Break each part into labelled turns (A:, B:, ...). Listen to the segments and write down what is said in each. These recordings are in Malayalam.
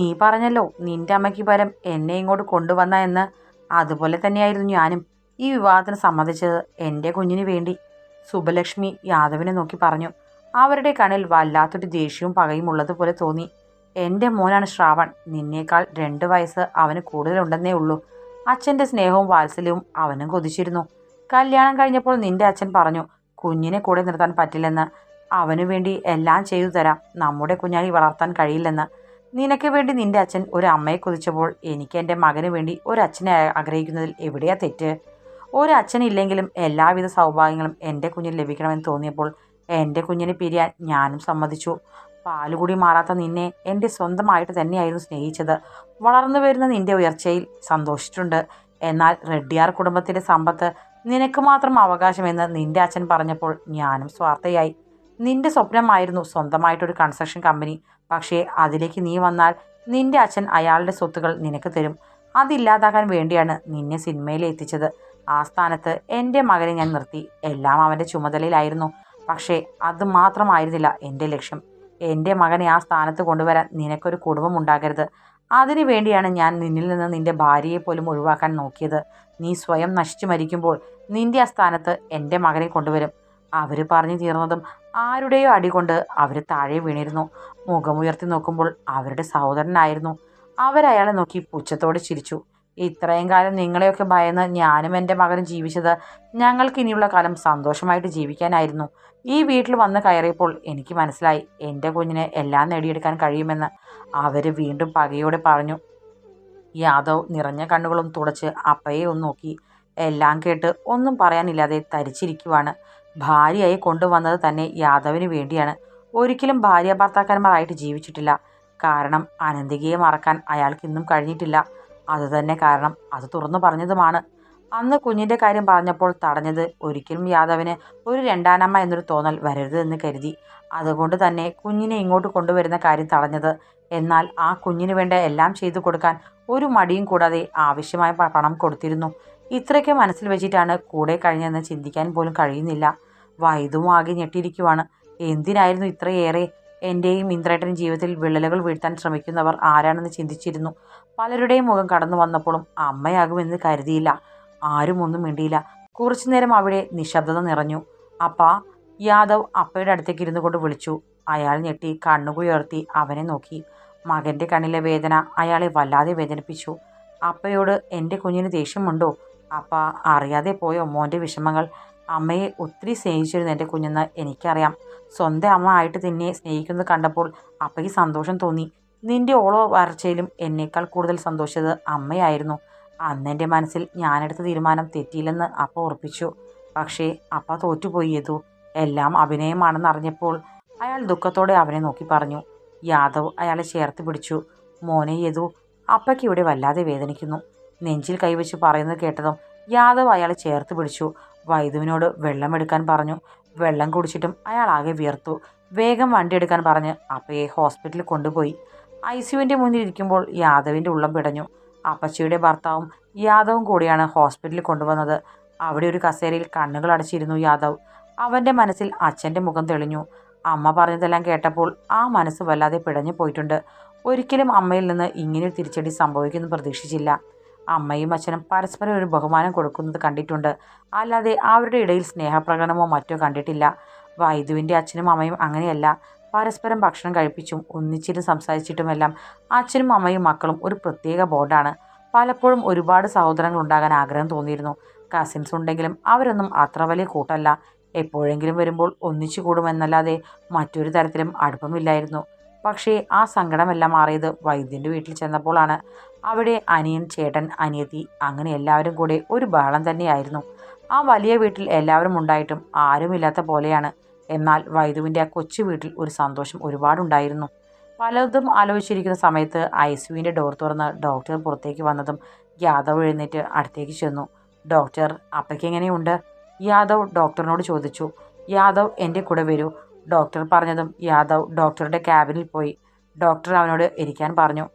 A: നീ പറഞ്ഞല്ലോ നിന്റെ അമ്മയ്ക്ക് പരം എന്നെ ഇങ്ങോട്ട് കൊണ്ടുവന്ന എന്ന്. അതുപോലെ തന്നെയായിരുന്നു ഞാനും. ഈ വിവാഹത്തിന് സമ്മതിച്ചത് എന്റെ കുഞ്ഞിന് വേണ്ടി. സുബലക്ഷ്മി യാദവിനെ നോക്കി പറഞ്ഞു. അവരുടെ കണ്ണിൽ വല്ലാത്തൊരു ദേഷ്യവും പകയും ഉള്ളതുപോലെ തോന്നി. എന്റെ മോനാണ് ശ്രാവൺ. നിന്നേക്കാൾ രണ്ട് വയസ്സ് അവന് കൂടുതലുണ്ടെന്നേ ഉള്ളൂ. അച്ഛന്റെ സ്നേഹവും വാത്സല്യവും അവനും കൊതിച്ചിരുന്നു. കല്യാണം കഴിഞ്ഞപ്പോൾ നിന്റെ അച്ഛൻ പറഞ്ഞു കുഞ്ഞിനെ കൂടെ നിർത്താൻ പറ്റില്ലെന്ന്. അവനു വേണ്ടി എല്ലാം ചെയ്തു തരാം. നമ്മുടെ കുഞ്ഞാണി വളർത്താൻ കഴിയില്ലെന്ന്. നിനക്ക് വേണ്ടി നിന്റെ അച്ഛൻ ഒരു അമ്മയെ കൊതിച്ചപ്പോൾ എനിക്ക് എന്റെ മകന് വേണ്ടി ഒരു അച്ഛനെ ആഗ്രഹിക്കുന്നതിൽ എവിടെയാ തെറ്റ്? ഒരു അച്ഛനില്ലെങ്കിലും എല്ലാവിധ സൗഭാഗ്യങ്ങളും എന്റെ കുഞ്ഞിന് ലഭിക്കണമെന്ന് തോന്നിയപ്പോൾ എന്റെ കുഞ്ഞിനെ പിരിയാൻ ഞാനും സമ്മതിച്ചു. പാലുകൂടി മാറാത്ത നിന്നെ എന്റെ സ്വന്തമായിട്ട് തന്നെയായിരുന്നു സ്നേഹിച്ചത്. വളർന്നു വരുന്ന നിന്റെ ഉയർച്ചയിൽ സന്തോഷിച്ചിട്ടുണ്ട്. എന്നാൽ റെഡ്ഡിയാർ കുടുംബത്തിന്റെ സമ്പത്ത് നിനക്ക് മാത്രം അവകാശമെന്ന് നിന്റെ അച്ഛൻ പറഞ്ഞപ്പോൾ ഞാനും സ്വാർത്ഥയായി. നിന്റെ സ്വപ്നമായിരുന്നു സ്വന്തമായിട്ടൊരു കൺസ്ട്രക്ഷൻ കമ്പനി പക്ഷേ അതിലേക്ക് നീ വന്നാൽ നിന്റെ അച്ഛൻ അയാളുടെ സ്വത്തുകൾ നിനക്ക് തരും. അതില്ലാതാക്കാൻ വേണ്ടിയാണ് നിന്നെ സിനിമയിൽ എത്തിച്ചത്. ആ സ്ഥാനത്ത് എന്റെ മകനെ ഞാൻ നിർത്തി. എല്ലാം അവന്റെ ചുമതലയിലായിരുന്നു. പക്ഷേ അത് മാത്രമായിരുന്നില്ല എന്റെ ലക്ഷ്യം. എന്റെ മകനെ ആ സ്ഥാനത്ത് കൊണ്ടുവരാൻ നിനക്കൊരു കുടുംബം ഉണ്ടാകരുത്. അതിനു വേണ്ടിയാണ് ഞാൻ നിന്നിൽ നിന്ന് നിന്റെ ഭാര്യയെ പോലും ഒഴിവാക്കാൻ നോക്കിയത്. നീ സ്വയം നശിച്ചു മരിക്കുമ്പോൾ നിന്റെ ആ സ്ഥാനത്ത് എന്റെ മകനെ കൊണ്ടുവരും. അവർ പറഞ്ഞു തീർന്നതും ആരുടെയോ അടി കൊണ്ട് അവർ താഴെ വീണിരുന്നു. മുഖമുയർത്തി നോക്കുമ്പോൾ അവരുടെ സഹോദരനായിരുന്നു. അവരയാളെ നോക്കി പുച്ഛത്തോടെ ചിരിച്ചു. ഇത്രയും കാലം നിങ്ങളെയൊക്കെ ഭയന്ന് ഞാനും എന്റെ മകനും ജീവിച്ചത് ഞങ്ങൾക്ക് ഇനിയുള്ള കാലം സന്തോഷമായിട്ട് ജീവിക്കാനായിരുന്നു. ഈ വീട്ടിൽ വന്ന് കയറിയപ്പോൾ എനിക്ക് മനസ്സിലായി എന്റെ കുഞ്ഞിനെ എല്ലാം നേടിയെടുക്കാൻ കഴിയുമെന്ന്. അവർ വീണ്ടും പകയോടെ പറഞ്ഞു. യാദവ് നിറഞ്ഞ കണ്ണുകളും തുടച്ച് അപ്പയെ ഒന്ന് നോക്കി. എല്ലാം കേട്ട് ഒന്നും പറയാനില്ലാതെ തരിച്ചിരിക്കുവാണ്. ഭാര്യയായി കൊണ്ടുവന്നത് തന്നെ യാദവിന് വേണ്ടിയാണ്. ഒരിക്കലും ഭാര്യ ഭർത്താക്കന്മാരായിട്ട് ജീവിച്ചിട്ടില്ല. കാരണം അനന്തികയെ മറക്കാൻ അയാൾക്ക് ഇന്നും കഴിഞ്ഞിട്ടില്ല അതുതന്നെ കാരണം അത് തുറന്നു പറഞ്ഞതുമാണ്. അന്ന് കുഞ്ഞിന്റെ കാര്യം പറഞ്ഞപ്പോൾ തടഞ്ഞത് ഒരിക്കലും യാദവിന് ഒരു രണ്ടാനമ്മ എന്നൊരു തോന്നൽ വരരുത് എന്ന് കരുതി. അതുകൊണ്ട് തന്നെ കുഞ്ഞിനെ ഇങ്ങോട്ട് കൊണ്ടുവരുന്ന കാര്യം തടഞ്ഞത്. എന്നാൽ ആ കുഞ്ഞിന് വേണ്ട എല്ലാം ചെയ്തു കൊടുക്കാൻ ഒരു മടിയും കൂടാതെ ആവശ്യമായ പണം കൊടുത്തിരുന്നു. ഇത്രയൊക്കെ മനസ്സിൽ വെച്ചിട്ടാണ് കൂടെ കഴിഞ്ഞതെന്ന് ചിന്തിക്കാൻ പോലും കഴിയുന്നില്ല. വൈദ്യവും ആകെ ഞെട്ടിയിരിക്കുവാണ്. എന്തിനായിരുന്നു ഇത്രയേറെ എന്റെയും ഇന്ദ്രേട്ടൻ ജീവിതത്തിൽ വിള്ളലുകൾ വീഴ്ത്താൻ ശ്രമിക്കുന്നവർ ആരാണെന്ന് ചിന്തിച്ചിരുന്നു. പലരുടെയും മുഖം കടന്നു വന്നപ്പോഴും അമ്മയാകുമെന്ന് കരുതിയില്ല. ആരും ഒന്നും മിണ്ടിയില്ല. കുറച്ചു നേരം അവിടെ നിശബ്ദത നിറഞ്ഞു. അപ്പ യാദവ് അപ്പയുടെ അടുത്തേക്ക് ഇരുന്നു കൊണ്ട് വിളിച്ചു. അയാൾ ഞെട്ടി കണ്ണുകുയർത്തി അവനെ നോക്കി. മകന്റെ കണ്ണിലെ വേദന അയാളെ വല്ലാതെ വേദനിപ്പിച്ചു. അപ്പയോട് എന്റെ കുഞ്ഞിന് ദേഷ്യമുണ്ടോ? അപ്പ അറിയാതെ പോയ? മോന്റെ വിഷമങ്ങൾ. അമ്മയെ ഒത്തിരി സ്നേഹിച്ചിരുന്നു എന്റെ കുഞ്ഞെന്ന് എനിക്കറിയാം. സ്വന്തം അമ്മ ആയിട്ട് നിന്നെ സ്നേഹിക്കുന്നത് കണ്ടപ്പോൾ അപ്പയ്ക്ക് സന്തോഷം തോന്നി. നിന്റെ ഓളോ വരച്ചയിലും എന്നേക്കാൾ കൂടുതൽ സന്തോഷിച്ചത് അമ്മയായിരുന്നു. അന്നെന്റെ മനസ്സിൽ ഞാനെടുത്ത തീരുമാനം തെറ്റിയില്ലെന്ന് അപ്പ ഉറപ്പിച്ചു. പക്ഷേ അപ്പ തോറ്റുപോയി ഏതു എല്ലാം അഭിനയമാണെന്ന് അറിഞ്ഞപ്പോൾ അയാൾ ദുഃഖത്തോടെ അവനെ നോക്കി പറഞ്ഞു. യാദവ് അയാളെ ചേർത്ത് പിടിച്ചു. മോനെ യദു അപ്പയ്ക്ക് ഇവിടെ വല്ലാതെ വേദനിക്കുന്നു. നെഞ്ചിൽ കൈവച്ച് പറയുന്നത് കേട്ടതും യാദവ് അയാളെ ചേർത്ത് പിടിച്ചു. വൈദുവിനോട് വെള്ളമെടുക്കാൻ പറഞ്ഞു. വെള്ളം കുടിച്ചിട്ടും അയാൾ ആകെ വിയർത്തു. വേഗം വണ്ടി എടുക്കാൻ പറഞ്ഞ് അപ്പയെ ഹോസ്പിറ്റലിൽ കൊണ്ടുപോയി. ഐ സിയുവിന്റെ മുന്നിൽ ഇരിക്കുമ്പോൾ യാദവിന്റെ ഉള്ളം പിടഞ്ഞു. അപ്പച്ചിയുടെ ഭർത്താവും യാദവും കൂടിയാണ് ഹോസ്പിറ്റലിൽ കൊണ്ടുവന്നത്. അവിടെ ഒരു കസേരയിൽ കണ്ണുകൾ അടച്ചിരുന്നു യാദവ്. അവന്റെ മനസ്സിൽ അച്ഛന്റെ മുഖം തെളിഞ്ഞു. അമ്മ പറഞ്ഞതെല്ലാം കേട്ടപ്പോൾ ആ മനസ്സ് വല്ലാതെ പിടഞ്ഞു പോയിട്ടുണ്ട്. ഒരിക്കലും അമ്മയിൽ നിന്ന് ഇങ്ങനെയൊരു തിരിച്ചടി സംഭവിക്കുമെന്ന് പ്രതീക്ഷിച്ചില്ല. അമ്മയും അച്ഛനും പരസ്പരം ഒരു ബഹുമാനം കൊടുക്കുന്നത് കണ്ടിട്ടുണ്ട്. അല്ലാതെ അവരുടെ ഇടയിൽ സ്നേഹപ്രകടനമോ മറ്റോ കണ്ടിട്ടില്ല. വൈദുവിന്റെ അച്ഛനും അമ്മയും അങ്ങനെയല്ല. പരസ്പരം ഭക്ഷണം കഴിപ്പിച്ചും ഒന്നിച്ചിരുന്ന് സംസാരിച്ചിട്ടുമെല്ലാം അച്ഛനും അമ്മയും മക്കളും ഒരു പ്രത്യേക ബോർഡാണ് പലപ്പോഴും ഒരുപാട് സഹോദരങ്ങൾ ഉണ്ടാകാൻ ആഗ്രഹം തോന്നിയിരുന്നു. കസിൻസ് ഉണ്ടെങ്കിലും അവരൊന്നും അത്ര വലിയ കൂട്ടല്ല. എപ്പോഴെങ്കിലും വരുമ്പോൾ ഒന്നിച്ചു കൂടുമെന്നല്ലാതെ മറ്റൊരു തരത്തിലും അടുപ്പമില്ലായിരുന്നു. പക്ഷേ ആ സങ്കടമെല്ലാം മാറിയത് വൈദ്യന്റെ വീട്ടിൽ ചെന്നപ്പോഴാണ്. അവിടെ അനിയൻ ചേട്ടൻ അനിയത്തി അങ്ങനെ എല്ലാവരും കൂടെ ഒരു ബഹളം തന്നെയായിരുന്നു. ആ വലിയ വീട്ടിൽ എല്ലാവരും ഉണ്ടായിട്ടും ആരുമില്ലാത്ത പോലെയാണ്. എന്നാൽ വൈദുവിന്റെ ആ കൊച്ചു വീട്ടിൽ ഒരു സന്തോഷം ഒരുപാടുണ്ടായിരുന്നു. പലതും ആലോചിച്ചിരിക്കുന്ന സമയത്ത് ഐ സിയുവിന്റെ ഡോർ തുറന്ന് ഡോക്ടർ പുറത്തേക്ക് വന്നതും യാദവ് എഴുന്നേറ്റ് അടുത്തേക്ക് ചെന്നു. ഡോക്ടർ അപ്പയ്ക്ക് എങ്ങനെയുണ്ട്? യാദവ് ഡോക്ടറിനോട് ചോദിച്ചു. യാദവ് എന്റെ കൂടെ വരൂ. ഡോക്ടർ പറഞ്ഞതും യാദവ് ഡോക്ടറുടെ ക്യാബിനിൽ പോയി. ഡോക്ടർ അവനോട് ഇരിക്കാൻ പറഞ്ഞു.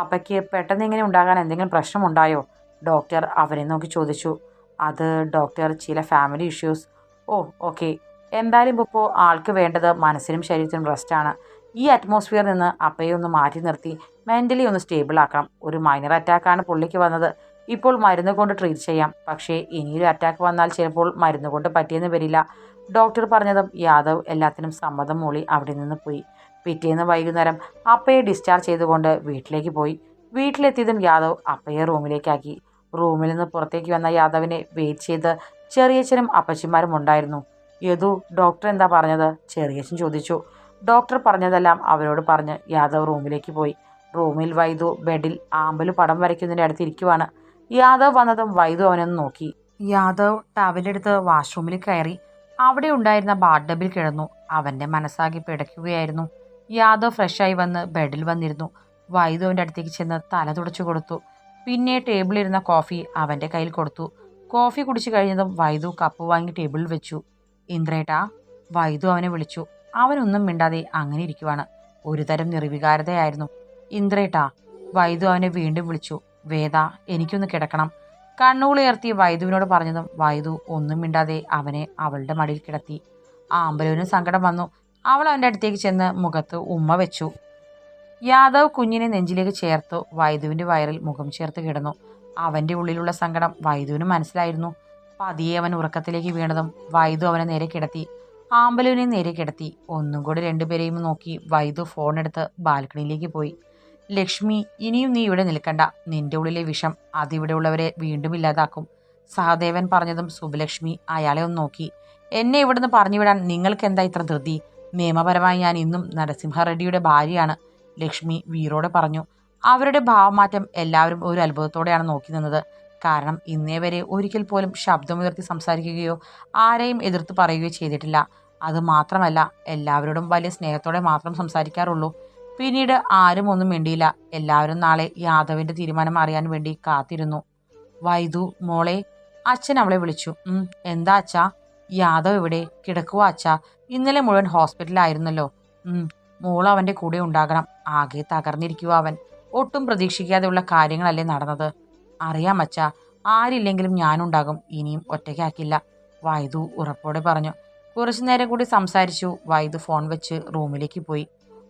A: അപ്പയ്ക്ക് പെട്ടെന്ന് ഇങ്ങനെ ഉണ്ടാകാൻ എന്തെങ്കിലും പ്രശ്നമുണ്ടായോ? ഡോക്ടർ അവനെ നോക്കി ചോദിച്ചു. അത് ഡോക്ടർ ചില ഫാമിലി ഇഷ്യൂസ്. ഓ ഓക്കെ. എന്തായാലും ഇപ്പോൾ ആൾക്ക് വേണ്ടത് മനസ്സിനും ശരീരത്തിനും റെസ്റ്റാണ് ഈ അറ്റ്മോസ്ഫിയറിൽ നിന്ന് അപ്പയെ ഒന്ന് മാറ്റി നിർത്തി മെന്റലി ഒന്ന് സ്റ്റേബിൾ ആക്കണം. ഒരു മൈനർ അറ്റാക്കാണ് പുള്ളിക്ക് വന്നത്. ഇപ്പോൾ മരുന്ന് കൊണ്ട് ട്രീറ്റ് ചെയ്യാം. പക്ഷേ ഇനിയൊരു അറ്റാക്ക് വന്നാൽ ചിലപ്പോൾ മരുന്ന് കൊണ്ട് പറ്റിയെന്ന് വരില്ല. ഡോക്ടർ പറഞ്ഞതും യാദവ് എല്ലാത്തിനും സമ്മതം മൂളി അവിടെ നിന്ന് പോയി. പിറ്റേന്ന് വൈകുന്നേരം അപ്പയെ ഡിസ്ചാർജ് ചെയ്തുകൊണ്ട് വീട്ടിലേക്ക് പോയി. വീട്ടിലെത്തിയതും യാദവ് അപ്പയെ റൂമിലേക്കാക്കി. റൂമിൽ നിന്ന് പുറത്തേക്ക് വന്ന യാദവിനെ വെയിറ്റ് ചെയ്ത് ചെറിയച്ഛനും അപ്പച്ചിമാരും ഉണ്ടായിരുന്നു. യദു ഡോക്ടർ എന്താ പറഞ്ഞത്? ചെറിയച്ഛൻ ചോദിച്ചു. ഡോക്ടർ പറഞ്ഞതെല്ലാം അവരോട് പറഞ്ഞ് യാദവ് റൂമിലേക്ക് പോയി. റൂമിൽ വൈദു ബെഡിൽ ആമ്പൽ പടം വരയ്ക്കുന്നതിന്റെ അടുത്ത് ഇരിക്കുവാണ്. യാദവ് വന്നതും വൈദു അവനൊന്ന് നോക്കി. യാദവ് ടവലെടുത്ത് വാഷ്റൂമിൽ കയറി. അവിടെ ഉണ്ടായിരുന്ന ബാർഡബിൽ കിടന്നു. അവന്റെ മനസ്സാകി പിടയ്ക്കുകയായിരുന്നു. യാദവ് ഫ്രഷായി വന്ന് ബെഡിൽ വന്നിരുന്നു. വൈദുവിന്റെ അടുത്തേക്ക് ചെന്ന് തല തുടച്ചു കൊടുത്തു. പിന്നെ ടേബിളിലിരുന്ന കോഫി അവന്റെ കയ്യിൽ കൊടുത്തു. കോഫി കുടിച്ചു കഴിഞ്ഞതും വൈദു കപ്പ് വാങ്ങി ടേബിളിൽ വെച്ചു. ഇന്ദ്രേട്ടാ വൈദു അവനെ വിളിച്ചു. അവനൊന്നും മിണ്ടാതെ അങ്ങനെ ഇരിക്കുവാണ്. ഒരുതരം നിർവികാരതയായിരുന്നു. ഇന്ദ്രേട്ടാ വൈദു അവനെ വീണ്ടും വിളിച്ചു. വേദ എനിക്കൊന്ന് കിടക്കണം. കണ്ണുകളുയർത്തി വൈദുവിനോട് പറഞ്ഞതും വൈദു ഒന്നും മിണ്ടാതെ അവനെ അവളുടെ മടിയിൽ കിടത്തി. ആമ്പലുവിന് സങ്കടം വന്നു. അവൾ അവന്റെ അടുത്തേക്ക് ചെന്ന് മുഖത്ത് ഉമ്മ വെച്ചു. യാദവ് കുഞ്ഞിനെ നെഞ്ചിലേക്ക് ചേർത്തു. വൈദുവിന്റെ വയറിൽ മുഖം ചേർത്ത് കിടന്നു. അവന്റെ ഉള്ളിലുള്ള സങ്കടം വൈദുവിന് മനസ്സിലായിരുന്നു. പതിയെ അവൻ ഉറക്കത്തിലേക്ക് വീണതും വൈദു അവനെ നേരെ കിടത്തി. ആമ്പലുവിനെ നേരെ കിടത്തി. ഒന്നും കൂടി രണ്ടുപേരെയും നോക്കി വൈദു ഫോണെടുത്ത് ബാൽക്കണിയിലേക്ക് പോയി. ലക്ഷ്മി ഇനിയും നീ ഇവിടെ നിൽക്കണ്ട. നിന്റെ ഉള്ളിലെ വിഷം അതിവിടെയുള്ളവരെ വീണ്ടും ഇല്ലാതാക്കും. സഹദേവൻ പറഞ്ഞതും സുബലക്ഷ്മി അയാളെ ഒന്ന് നോക്കി. എന്നെ ഇവിടുന്ന് പറഞ്ഞു വിടാൻ നിങ്ങൾക്ക് എന്താ ഇത്ര ധൃതി? നിയമപരമായി ഞാൻ ഇന്നും നരസിംഹ റെഡ്ഡിയുടെ ഭാര്യയാണ് ലക്ഷ്മി വീറോടെ പറഞ്ഞു. അവരുടെ ഭാവമാറ്റം എല്ലാവരും ഒരു അത്ഭുതത്തോടെയാണ് നോക്കി നിന്നത്. കാരണം ഇന്നേ വരെ ഒരിക്കൽ പോലും ശബ്ദമുയർത്തി സംസാരിക്കുകയോ ആരെയും എതിർത്ത് പറയുകയോ ചെയ്തിട്ടില്ല. അത് മാത്രമല്ല എല്ലാവരോടും വലിയ സ്നേഹത്തോടെ മാത്രം സംസാരിക്കാറുള്ളൂ. പിന്നീട് ആരും ഒന്നും മിണ്ടിയില്ല. എല്ലാവരും നാളെ യാദവിന്റെ തീരുമാനം അറിയാൻ വേണ്ടി കാത്തിരുന്നു. വൈദു മോളെ അച്ഛൻ അവളെ വിളിച്ചു. "ഉം, എന്താ അച്ഛാ? യാദവ് ഇവിടെ കിടക്കുക അച്ഛാ. ഇന്നലെ മുഴുവൻ ഹോസ്പിറ്റലായിരുന്നല്ലോ മോൾ അവന്റെ കൂടെ ഉണ്ടാകണം. ആകെ തകർന്നിരിക്കുക അവൻ. ഒട്ടും പ്രതീക്ഷിക്കാതെയുള്ള കാര്യങ്ങളല്ലേ നടന്നത്. അറിയാം അച്ഛാ ആരില്ലെങ്കിലും ഞാനുണ്ടാകും. ഇനിയും ഒറ്റയ്ക്കാക്കില്ല. വൈദു ഉറപ്പോടെ പറഞ്ഞു. കുറച്ചു നേരം കൂടി സംസാരിച്ചു. വൈദു ഫോൺ വെച്ച് റൂമിലേക്ക് പോയി.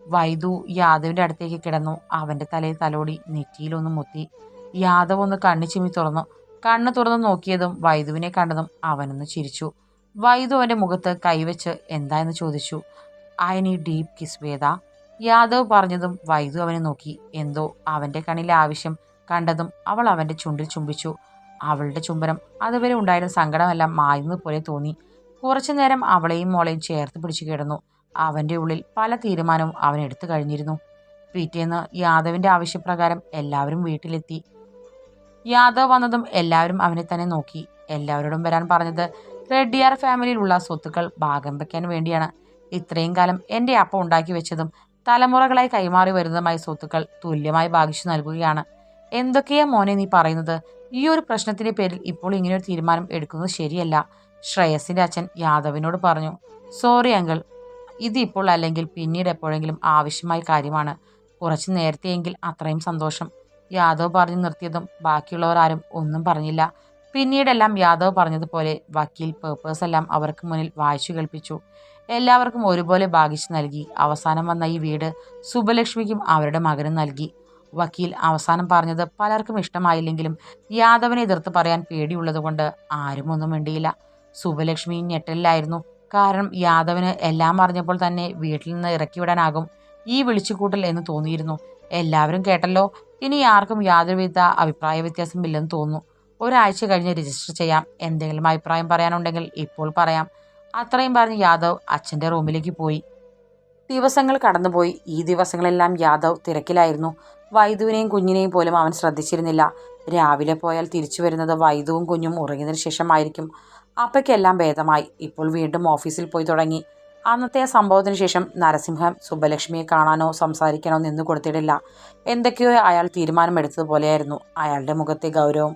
A: വൈദു യാദവിന്റെ അടുത്തേക്ക് കിടന്നു. അവന്റെ തലയിൽ തലോടി നെറ്റിയിലൊന്ന് മുത്തി. യാദവ് ഒന്ന് കണ്ണു ചിമ്മി തുറന്നു. കണ്ണ് തുറന്നു നോക്കിയതും വൈദുവിനെ കണ്ടതും അവനൊന്ന് ചിരിച്ചു. വൈദു അവന്റെ മുഖത്ത് കൈവച്ച് എന്താ എന്ന് ചോദിച്ചു. ഐ നീ ഡീപ് കിസ് വേദ. യാദവ് പറഞ്ഞതും വൈദു അവനെ നോക്കി. എന്തോ അവന്റെ കണ്ണിലെ ആവശ്യം കണ്ടതും അവൾ അവന്റെ ചുണ്ടിൽ ചുംബിച്ചു. അവളുടെ ചുംബനം അതുവരെ ഉണ്ടായിരുന്ന സങ്കടമെല്ലാം മായുന്നത് പോലെ തോന്നി. കുറച്ചു നേരം അവളെയും മോളെയും ചേർത്ത് പിടിച്ചു കിടന്നു. അവന്റെ ഉള്ളിൽ പല തീരുമാനവും അവൻ എടുത്തു കഴിഞ്ഞിരുന്നു. പിറ്റേന്ന് യാദവിന്റെ ആവശ്യപ്രകാരം എല്ലാവരും വീട്ടിലെത്തി. യാദവ് വന്നതും എല്ലാവരും അവനെ തന്നെ നോക്കി. എല്ലാവരോടും വരാൻ പറഞ്ഞത് റെഡ്ഡിയാർ ഫാമിലിയിലുള്ള സ്വത്തുക്കൾ ഭാഗം വയ്ക്കാൻ വേണ്ടിയാണ്. ഇത്രയും കാലം എന്റെ അപ്പ ഉണ്ടാക്കി വെച്ചതും തലമുറകളായി കൈമാറി വരുന്നതുമായ സ്വത്തുക്കൾ തുല്യമായി ഭാഗിച്ചു നൽകുകയാണ്. എന്തൊക്കെയാ മോനെ നീ പറയുന്നത്? ഈ ഒരു പ്രശ്നത്തിന്റെ പേരിൽ ഇപ്പോൾ ഇങ്ങനെയൊരു തീരുമാനം എടുക്കുന്നത് ശരിയല്ല. ശ്രേയസിന്റെ അച്ഛൻ യാദവിനോട് പറഞ്ഞു സോറി അങ്കിൾ ഇതിപ്പോൾ അല്ലെങ്കിൽ പിന്നീട് എപ്പോഴെങ്കിലും ആവശ്യമായ കാര്യമാണ്. കുറച്ച് നേരത്തെയെങ്കിൽ അത്രയും സന്തോഷം. യാദവ് പറഞ്ഞു നിർത്തിയതും ബാക്കിയുള്ളവർ ആരും ഒന്നും പറഞ്ഞില്ല. പിന്നീടെല്ലാം യാദവ് പറഞ്ഞതുപോലെ വക്കീൽ പേപ്പേഴ്സ് എല്ലാം അവർക്ക് മുന്നിൽ വായിച്ചു കേൾപ്പിച്ചു. എല്ലാവർക്കും ഒരുപോലെ ഭാഗിച്ചു നൽകി. അവസാനം വന്ന ഈ വീട് സുബലക്ഷ്മിക്കും അവരുടെ മകനും നൽകി. വക്കീൽ അവസാനം പറഞ്ഞത് പലർക്കും ഇഷ്ടമായില്ലെങ്കിലും യാദവിനെ എതിർത്ത് പറയാൻ പേടിയുള്ളതുകൊണ്ട് ആരും ഒന്നും വേണ്ടിയില്ല സുബലക്ഷ്മി ഞെട്ടലിലായിരുന്നു. കാരണം യാദവിന് എല്ലാം അറിഞ്ഞപ്പോൾ തന്നെ വീട്ടിൽ നിന്ന് ഇറക്കിവിടാനാകും ഈ വിളിച്ചുകൂട്ടൽ എന്ന് തോന്നിയിരുന്നു. എല്ലാവരും കേട്ടല്ലോ ഇനി ആർക്കും യാതൊരുവിധ അഭിപ്രായ വ്യത്യാസമില്ലെന്ന് തോന്നുന്നു. ഒരാഴ്ച കഴിഞ്ഞ് രജിസ്റ്റർ ചെയ്യാം. എന്തെങ്കിലും അഭിപ്രായം പറയാനുണ്ടെങ്കിൽ ഇപ്പോൾ പറയാം. അത്രയും പറഞ്ഞ് യാദവ് അച്ഛന്റെ റൂമിലേക്ക് പോയി. ദിവസങ്ങൾ കടന്നുപോയി. ഈ ദിവസങ്ങളെല്ലാം യാദവ് തിരക്കിലായിരുന്നു. വൈദുവിനെയും കുഞ്ഞിനെയും പോലും അവൻ ശ്രദ്ധിച്ചിരുന്നില്ല. രാവിലെ പോയാൽ തിരിച്ചു വരുന്നത് വൈദുവും കുഞ്ഞും ഉറങ്ങിയതിനു ശേഷമായിരിക്കും. അപ്പയ്ക്കെല്ലാം ഭേദമായി. ഇപ്പോൾ വീണ്ടും ഓഫീസിൽ പോയി തുടങ്ങി. അന്നത്തെ ആ സംഭവത്തിന് ശേഷം നരസിംഹം സുബ്ബലക്ഷ്മിയെ കാണാനോ സംസാരിക്കാനോ നിന്നു കൊടുത്തിട്ടില്ല. എന്തൊക്കെയോ അയാൾ തീരുമാനമെടുത്തതുപോലെയായിരുന്നു അയാളുടെ മുഖത്തെ ഗൗരവം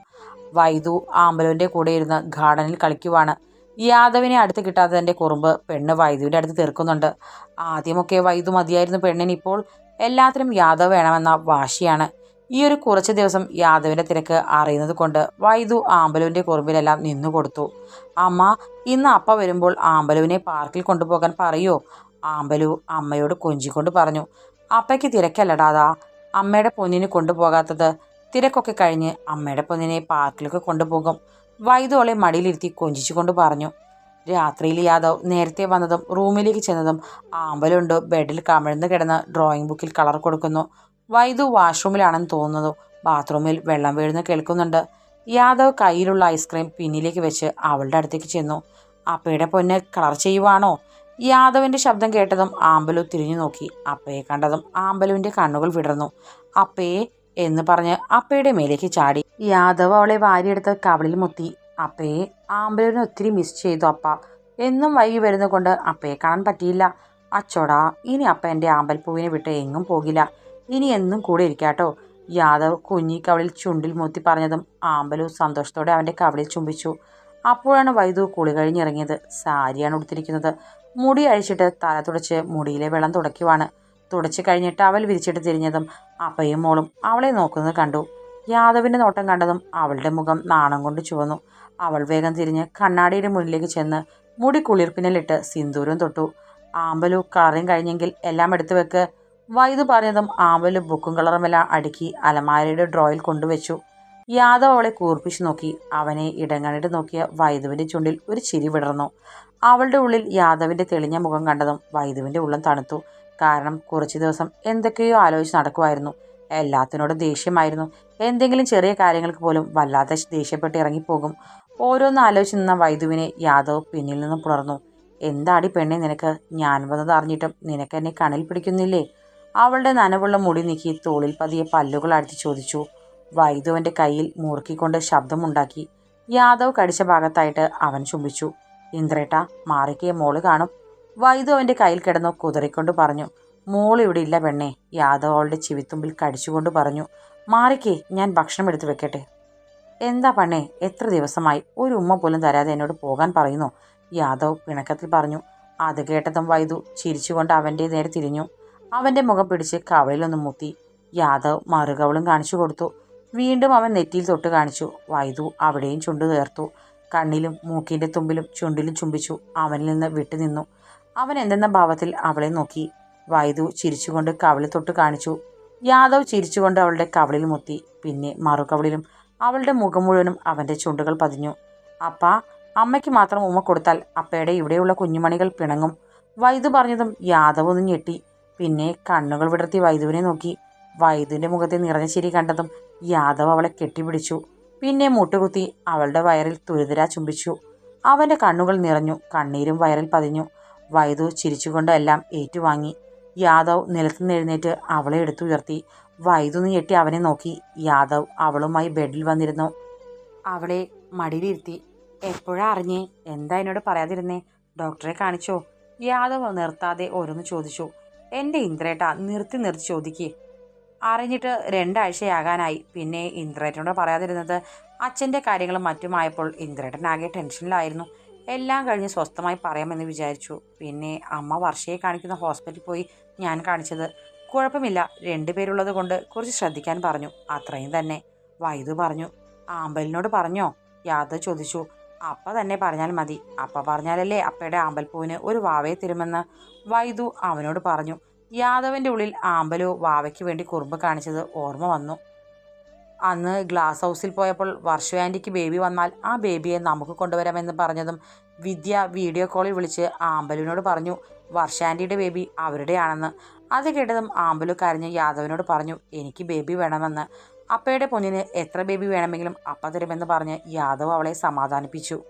A: വൈദു ആമ്പലുവിന്റെ കൂടെ ഇരുന്ന് ഗാർഡനിൽ കളിക്കുവാണ്. യാദവിനെ അടുത്ത് കിട്ടാത്തതിന്റെ കുറുമ്പ് പെണ്ണ് വൈദുവിന്റെ അടുത്ത് തീർക്കുന്നുണ്ട്. ആദ്യമൊക്കെ വൈദു മതിയായിരുന്നു പെണ്ണിന് ഇപ്പോൾ എല്ലാത്തിനും യാദവ് വേണമെന്ന വാശിയാണ്. ഈ ഒരു കുറച്ച് ദിവസം യാദവിന്റെ തിരക്ക് അറിയുന്നത് കൊണ്ട് വൈദു ആമ്പലുവിന്റെ കുറുമ്പിലെല്ലാം നിന്നു കൊടുത്തു. അമ്മ ഇന്ന് അപ്പ വരുമ്പോൾ ആമ്പലുവിനെ പാർക്കിൽ കൊണ്ടുപോകാൻ പറയോ? ആമ്പലു അമ്മയോട് കൊഞ്ചിക്കൊണ്ട് പറഞ്ഞു. അപ്പയ്ക്ക് തിരക്കല്ലടാതാ അമ്മയുടെ പൊന്നിന് കൊണ്ടുപോകാത്തത് തിരക്കൊക്കെ കഴിഞ്ഞ് അമ്മയുടെ പൊന്നിനെ പാർക്കിലൊക്കെ കൊണ്ടുപോകും. വൈദു അവളെ മടിയിലിരുത്തി കൊഞ്ചിച്ചുകൊണ്ട് പറഞ്ഞു. രാത്രിയിൽ യാദവ് നേരത്തെ വന്നതും റൂമിലേക്ക് ചെന്നതും ആമ്പലുണ്ട് ബെഡിൽ കമിഴ്ന്ന് കിടന്ന് ഡ്രോയിങ് ബുക്കിൽ കളർ കൊടുക്കുന്നു. വൈദു വാഷ്റൂമിലാണെന്ന് തോന്നുന്നു. ബാത്റൂമിൽ വെള്ളം വീഴുന്ന കേൾക്കുന്നുണ്ട്. യാദവ് കയ്യിലുള്ള ഐസ്ക്രീം പിന്നിലേക്ക് വെച്ച് അവളുടെ അടുത്തേക്ക് ചെന്നു. അപ്പയുടെ പൊന്ന് കളർ ചെയ്യുവാണോ? യാദവിന്റെ ശബ്ദം കേട്ടതും ആമ്പലു തിരിഞ്ഞു നോക്കി. അപ്പയെ കണ്ടതും ആമ്പലുവിന്റെ കണ്ണുകൾ വിടർന്നു. അപ്പയെ എന്ന് പറഞ്ഞ് അപ്പയുടെ മേലേക്ക് ചാടി. യാദവ് അവളെ വാരിയെടുത്ത് കവളിൽ മുത്തി അപ്പയെ ആമ്പലുവിനെ ഒത്തിരി മിസ് ചെയ്തു അപ്പ. എന്നും വൈകി വരുന്നത് കൊണ്ട് അപ്പയെ കാണാൻ പറ്റിയില്ല. അച്ചോടാ ഇനി അപ്പ എന്റെ ആമ്പൽപ്പൂവിനെ വിട്ട് എങ്ങും പോകില്ല. ഇനി എന്നും കൂടെ ഇരിക്കാട്ടോ യാദവ് കുഞ്ഞി കവളിൽ ചുണ്ടിൽ മുത്തി പറഞ്ഞതും ആമ്പലു സന്തോഷത്തോടെ അവന്റെ കവളിൽ ചുംബിച്ചു. അപ്പോഴാണ് വൈദു കുളി കഴിഞ്ഞിറങ്ങിയത്. സാരിയാണ് ഉടുത്തിരിക്കുന്നത്. മുടി അഴിച്ചിട്ട് തല തുടച്ച് മുടിയിലെ വെള്ളം തുടയ്ക്കുവാണ്. തുടച്ച് കഴിഞ്ഞിട്ട് അവൾ വിരിച്ചിട്ട് തിരിഞ്ഞതും അപ്പയും മോളും അവളെ നോക്കുന്നത് കണ്ടു. യാദവിന്റെ നോട്ടം കണ്ടതും അവളുടെ മുഖം നാണം കൊണ്ട് ചുവന്നു. അവൾ വേഗം തിരിഞ്ഞ് കണ്ണാടിയുടെ മുന്നിലേക്ക് ചെന്ന് മുടി കുളിർപ്പിനിലിട്ട് സിന്ദൂരം തൊട്ടു. ആമ്പലു കളറിയും കഴിഞ്ഞെങ്കിൽ എല്ലാം എടുത്തു വെക്ക്. വൈദു പറഞ്ഞതും ആവലും ബുക്കും കളറുമെല്ലാം അടുക്കി അലമാരയുടെ ഡ്രോയിൽ കൊണ്ടുവച്ചു. യാദവ് അവളെ കൂർപ്പിച്ചു നോക്കി. അവനെ ഇടങ്ങണിട്ട് നോക്കിയ വൈദുവിന്റെ ചുണ്ടിൽ ഒരു ചിരി വിടർന്നു. അവളുടെ ഉള്ളിൽ യാദവിന്റെ തെളിഞ്ഞ മുഖം കണ്ടതും വൈദുവിന്റെ ഉള്ളം തണുത്തു. കാരണം കുറച്ച് ദിവസം എന്തൊക്കെയോ ആലോചിച്ച് നടക്കുമായിരുന്നു എല്ലാത്തിനോടും ദേഷ്യമായിരുന്നു. എന്തെങ്കിലും ചെറിയ കാര്യങ്ങൾക്ക് പോലും വല്ലാതെ ദേഷ്യപ്പെട്ട് ഇറങ്ങിപ്പോകും. ഓരോന്ന് ആലോചിച്ച് നിന്ന വൈദുവിനെ യാദവ് പിന്നിൽ നിന്ന് പുണർന്നു. എന്താടി പെണ്ണെ നിനക്ക്? ഞാൻ വന്നത് അറിഞ്ഞിട്ടും നിനക്ക് എന്നെ കണ്ണിൽ പിടിക്കുന്നില്ലേ? അവളുടെ നനവുള്ള മുടി നീക്കി തോളിൽ പതിയെ പല്ലുകൾ അടിച്ച് ചോദിച്ചു. വൈദുവിന്റെ കയ്യിൽ മുറുക്കിക്കൊണ്ട് ശബ്ദമുണ്ടാക്കി. യാദവ് കടിച്ച ഭാഗത്തായിട്ട് അവൻ ചുംബിച്ചു. ഇന്ദ്രേട്ട മാറിക്കേ മോൾ കാണും. വൈദു അവന്റെ കയ്യിൽ കിടന്നു കുതറിക്കൊണ്ട് പറഞ്ഞു. മോൾ ഇവിടെ ഇല്ല പെണ്ണേ യാദവ് അവളുടെ ചിവിത്തുമ്പിൽ കടിച്ചുകൊണ്ട് പറഞ്ഞു. മാറിക്കേ ഞാൻ ഭക്ഷണം എടുത്തു വെക്കട്ടെ. എന്താ പെണ്ണേ എത്ര ദിവസമായി? ഒരു ഉമ്മ പോലും തരാതെ എന്നോട് പോകാൻ പറയുന്നു? യാദവ് പിണക്കത്തിൽ പറഞ്ഞു. അത് കേട്ടതും വൈദു ചിരിച്ചുകൊണ്ട് അവന്റെ നേരെ തിരിഞ്ഞു. അവന്റെ മുഖം പിടിച്ച് കവളിലൊന്ന് മുത്തി യാദവ് മറുകവളും കാണിച്ചു കൊടുത്തു. വീണ്ടും അവൻ നെറ്റിയിൽ തൊട്ട് കാണിച്ചു. വൈദു അവിടെയും ചുണ്ടു തീർത്തു കണ്ണിലും മൂക്കിന്റെ തുമ്പിലും ചുണ്ടിലും ചുംബിച്ചു. അവനിൽ നിന്ന് വിട്ടുനിന്നു അവൻ എന്തെന്ന ഭാവത്തിൽ അവളെ നോക്കി. വൈദു ചിരിച്ചുകൊണ്ട് കവളിൽ തൊട്ട് കാണിച്ചു. യാദവ് ചിരിച്ചുകൊണ്ട് അവളുടെ കവളിൽ മുത്തി. പിന്നെ മറുകവളിലും അവളുടെ മുഖം മുഴുവനും അവന്റെ ചുണ്ടുകൾ പതിഞ്ഞു. അപ്പ അമ്മയ്ക്ക് മാത്രം ഉമ്മ കൊടുത്താൽ അപ്പയുടെ ഇവിടെയുള്ള കുഞ്ഞുമണികൾ പിണങ്ങും. വൈദു പറഞ്ഞതും യാദവ് ഒന്ന് ഞെട്ടി. പിന്നെ കണ്ണുകൾ വിടർത്തി വൈദുവിനെ നോക്കി. വൈദുവിന്റെ മുഖത്തെ നിറഞ്ഞ ചിരി കണ്ടതും യാദവ് അവളെ കെട്ടിപ്പിടിച്ചു. പിന്നെ മുട്ടുകുത്തി അവളുടെ വയറിൽ തുരിതരാ ചുംബിച്ചു. അവന്റെ കണ്ണുകൾ നിറഞ്ഞു കണ്ണീരും വയറിൽ പതിഞ്ഞു. വൈദു ചിരിച്ചുകൊണ്ട് എല്ലാം ഏറ്റുവാങ്ങി. യാദവ് നിലത്തുനിന്ന് എഴുന്നേറ്റ് അവളെ എടുത്തുയർത്തി. വൈദു ഞെട്ടി അവനെ നോക്കി. യാദവ് അവളുമായി ബെഡിൽ വന്നിരുന്നു. അവളെ മടിയിലിരുത്തി. എപ്പോഴാ അറിഞ്ഞേ? എന്താ എന്നോട് പറയാതിരുന്നേ? ഡോക്ടറെ കാണിച്ചോ? യാദവ് നിർത്താതെ ഓരോന്ന് ചോദിച്ചു. എന്റെ ഇന്ദ്രേട്ട നിർത്തി നിർത്തി ചോദിക്കേ. അറിഞ്ഞിട്ട് രണ്ടാഴ്ചയാകാനായി. പിന്നെ ഇന്ദ്രേട്ടനോട് പറയാതിരുന്നത് അച്ഛന്റെ കാര്യങ്ങളും മറ്റുമായപ്പോൾ ഇന്ദ്രേട്ടനാകെ ടെൻഷനിലായിരുന്നു. എല്ലാം കഴിഞ്ഞ് സ്വസ്ഥമായി പറയാമെന്ന് വിചാരിച്ചു. പിന്നെ അമ്മ വർഷയെ കാണിക്കുന്ന ഹോസ്പിറ്റലിൽ പോയി ഞാൻ കാണിച്ചത്. കുഴപ്പമില്ല രണ്ടുപേരുള്ളത് കൊണ്ട് കുറച്ച് ശ്രദ്ധിക്കാൻ പറഞ്ഞു. അത്രയും തന്നെ. വൈദു പറഞ്ഞു ആമ്പലിനോട് പറഞ്ഞോ? യാദവ് ചോദിച്ചു. അപ്പ തന്നെ പറഞ്ഞാൽ മതി. അപ്പ പറഞ്ഞാലല്ലേ അപ്പയുടെ ആമ്പൽപ്പൂവിന് ഒരു വാവയെ തരുമെന്ന് വൈദു അവനോട് പറഞ്ഞു. യാദവന്റെ ഉള്ളിൽ ആമ്പലോ വാവയ്ക്ക് വേണ്ടി കുറുമ്പ് കാണിച്ചത് ഓർമ്മ വന്നു. അന്ന് ഗ്ലാസ് ഹൗസിൽ പോയപ്പോൾ വർഷ ആന്റിക്ക് ബേബി വന്നാൽ ആ ബേബിയെ നമുക്ക് കൊണ്ടുവരാമെന്ന് പറഞ്ഞതും വിദ്യ വീഡിയോ കോളിൽ വിളിച്ച് ആമ്പലിനോട് പറഞ്ഞു വർഷ ആന്റിയുടെ ബേബി അവരുടെയാണെന്ന്. അത് കേട്ടതും ആമ്പലു കരഞ്ഞ് യാദവിനോട് പറഞ്ഞു എനിക്ക് ബേബി വേണമെന്ന്. അപ്പയുടെ പൊന്നിന് എത്ര ബേബി വേണമെങ്കിലും അപ്പ തരുമെന്ന് പറഞ്ഞ് യാദവ് അവളെ സമാധാനിപ്പിച്ചു.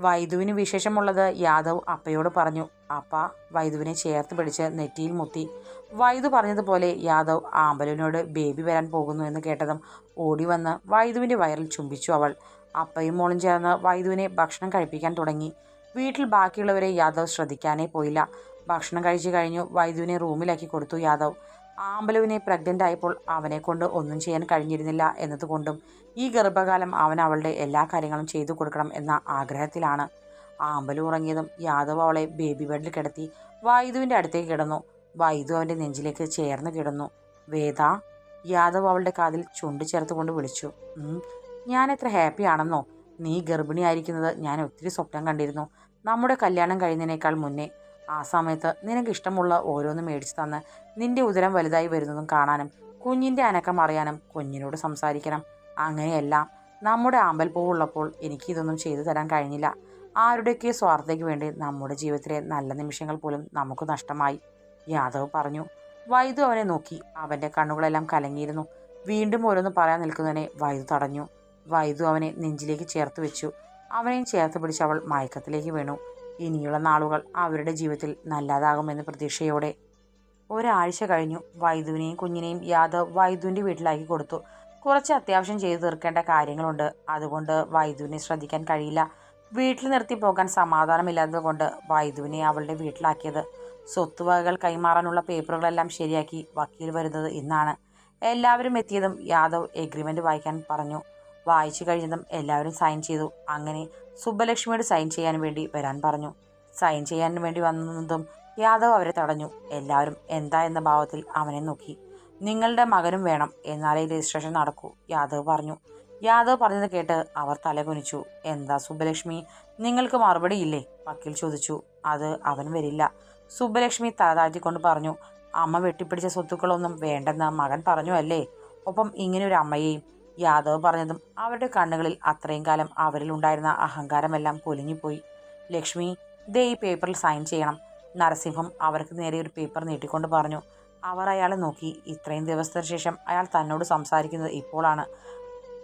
A: വൈദുവിന് വിശേഷമുള്ളത് യാദവ് അപ്പയോട് പറഞ്ഞു അപ്പ വൈദുവിനെ ചേർത്ത് പിടിച്ച് നെറ്റിയിൽ മുത്തി വൈദു പറഞ്ഞതുപോലെ യാദവ് ആമ്പലുവിനോട് ബേബി വരാൻ പോകുന്നു എന്ന് കേട്ടതും ഓടി വന്ന് വൈദുവിന്റെ വയറിൽ ചുംബിച്ചു അവൾ. അപ്പയും മോളും ചേർന്ന് വൈദുവിനെ ഭക്ഷണം കഴിപ്പിക്കാൻ തുടങ്ങി. വീട്ടിൽ ബാക്കിയുള്ളവരെ യാദവ് ശ്രദ്ധിക്കാനേ പോയില്ല. ഭക്ഷണം കഴിച്ചു കഴിഞ്ഞു വൈദുവിനെ റൂമിലാക്കി കൊടുത്തു യാദവ്. ആമ്പലുവിനെ പ്രഗ്നന്റ് ആയപ്പോൾ അവനെ കൊണ്ട് ഒന്നും ചെയ്യാൻ കഴിഞ്ഞിരുന്നില്ല എന്നതുകൊണ്ടും ഈ ഗർഭകാലം അവൻ അവളുടെ എല്ലാ കാര്യങ്ങളും ചെയ്തു കൊടുക്കണം എന്ന ആഗ്രഹത്തിലാണ്. ആമ്പലു ഉറങ്ങിയതും യാദവ് അവളെ ബേബി ബെഡിൽ കിടത്തി വൈദുവിന്റെ അടുത്തേക്ക് കിടന്നു. വൈദു അവന്റെ നെഞ്ചിലേക്ക് ചേർന്ന് കിടന്നു. വേദ യാദവ് അവളുടെ കാതിൽ ചുണ്ട് ചേർത്തുകൊണ്ട് വിളിച്ചു. ഞാൻ എത്ര ഹാപ്പി ആണെന്നോ. നീ ഗർഭിണിയായിരിക്കുന്നത് ഞാൻ ഒത്തിരി സ്വപ്നം കണ്ടിരുന്നു. നമ്മുടെ കല്യാണം കഴിയുന്നതിനേക്കാൾ മുന്നേ ആ സമയത്ത് നിനക്ക് ഇഷ്ടമുള്ള ഓരോന്നും മേടിച്ച് തന്ന് നിന്റെ ഉദരം വലുതായി വരുന്നതും കാണാനും കുഞ്ഞിന്റെ അനക്കം അറിയാനും കുഞ്ഞിനോട് സംസാരിക്കണം. അങ്ങനെയെല്ലാം നമ്മുടെ അമ്പൽപ്പൂവുള്ളപ്പോൾ എനിക്ക് ഇതൊന്നും ചെയ്തു തരാൻ കഴിഞ്ഞില്ല. ആരുടെയൊക്കെ സ്വാർത്ഥയ്ക്ക് വേണ്ടി നമ്മുടെ ജീവിതത്തിലെ നല്ല നിമിഷങ്ങൾ പോലും നമുക്ക് നഷ്ടമായി. യാദവ് പറഞ്ഞു. വൈദു അവനെ നോക്കി അവന്റെ കണ്ണുകളെല്ലാം കലങ്ങിയിരുന്നു. വീണ്ടും ഓരോന്ന് പറയാൻ നിൽക്കുന്നതിനെ വൈദു തടഞ്ഞു. വൈദു അവനെ നെഞ്ചിലേക്ക് ചേർത്ത് വെച്ചു. അവനെയും ചേർത്ത് പിടിച്ച് അവൾ മയക്കത്തിലേക്ക് വീണു. ഇനിയുള്ള നാളുകൾ അവരുടെ ജീവിതത്തിൽ നല്ലതാകുമെന്ന പ്രതീക്ഷയോടെ ഒരാഴ്ച കഴിഞ്ഞു വൈദുവിനെയും കുഞ്ഞിനെയും യാദവ് വൈദുവിന്റെ വീട്ടിലാക്കി കൊടുത്തു. കുറച്ച് അത്യാവശ്യം ചെയ്തു തീർക്കേണ്ട കാര്യങ്ങളുണ്ട്. അതുകൊണ്ട് വൈദുവിനെ ശ്രദ്ധിക്കാൻ കഴിയില്ല. വീട്ടിൽ നിർത്തി പോകാൻ സമാധാനമില്ലാത്തത് കൊണ്ട് വൈദുവിനെ അവളുടെ വീട്ടിലാക്കിയത്. സ്വത്തുവകകൾ കൈമാറാനുള്ള പേപ്പറുകളെല്ലാം ശരിയാക്കി വക്കീൽ വരുന്നത് ഇന്നാണ്. എല്ലാവരും എത്തിയതും യാദവ് എഗ്രിമെന്റ് വായിക്കാൻ പറഞ്ഞു. വായിച്ചു കഴിഞ്ഞതും എല്ലാവരും സൈൻ ചെയ്തു. അങ്ങനെ സുബ്ബലക്ഷ്മിയോട് സൈൻ ചെയ്യാൻ വേണ്ടി വരാൻ പറഞ്ഞു. സൈൻ ചെയ്യാൻ വേണ്ടി വന്നതും യാദവ് അവരെ തടഞ്ഞു. എല്ലാവരും എന്താ എന്ന ഭാവത്തിൽ അവനെ നോക്കി. നിങ്ങളുടെ മകനും വേണം എന്നാലേ രജിസ്ട്രേഷൻ നടക്കൂ യാദവ് പറഞ്ഞു. യാദവ് പറഞ്ഞത് കേട്ട് അവർ തലകുനിച്ചു എന്താ സുബ്ബലക്ഷ്മി നിങ്ങൾക്ക് മറുപടി ഇല്ലേ? വക്കീൽ ചോദിച്ചു. അത് അവൻ വരില്ല. സുബ്ബലക്ഷ്മി തല താഴ്ത്തിക്കൊണ്ട് പറഞ്ഞു അമ്മ വെട്ടിപ്പിടിച്ച സ്വത്തുക്കളൊന്നും വേണ്ടെന്ന് മകൻ പറഞ്ഞു അല്ലേ? ഒപ്പം ഇങ്ങനെ ഒരു അമ്മയെയും യാദവ് പറഞ്ഞതും അവരുടെ കണ്ണുകളിൽ അത്രയും കാലം അവരിൽ ഉണ്ടായിരുന്ന അഹങ്കാരമെല്ലാം പൊലിഞ്ഞുപോയി. ലക്ഷ്മി ദേ ഈ പേപ്പറിൽ സൈൻ ചെയ്യണം. നരസിംഹം അവർക്ക് നേരെ ഒരു പേപ്പർ നീട്ടിക്കൊണ്ട് പറഞ്ഞു അവർ അയാളെ നോക്കി. ഇത്രയും ദിവസത്തിന് ശേഷം അയാൾ തന്നോട് സംസാരിക്കുന്നത് ഇപ്പോഴാണ്.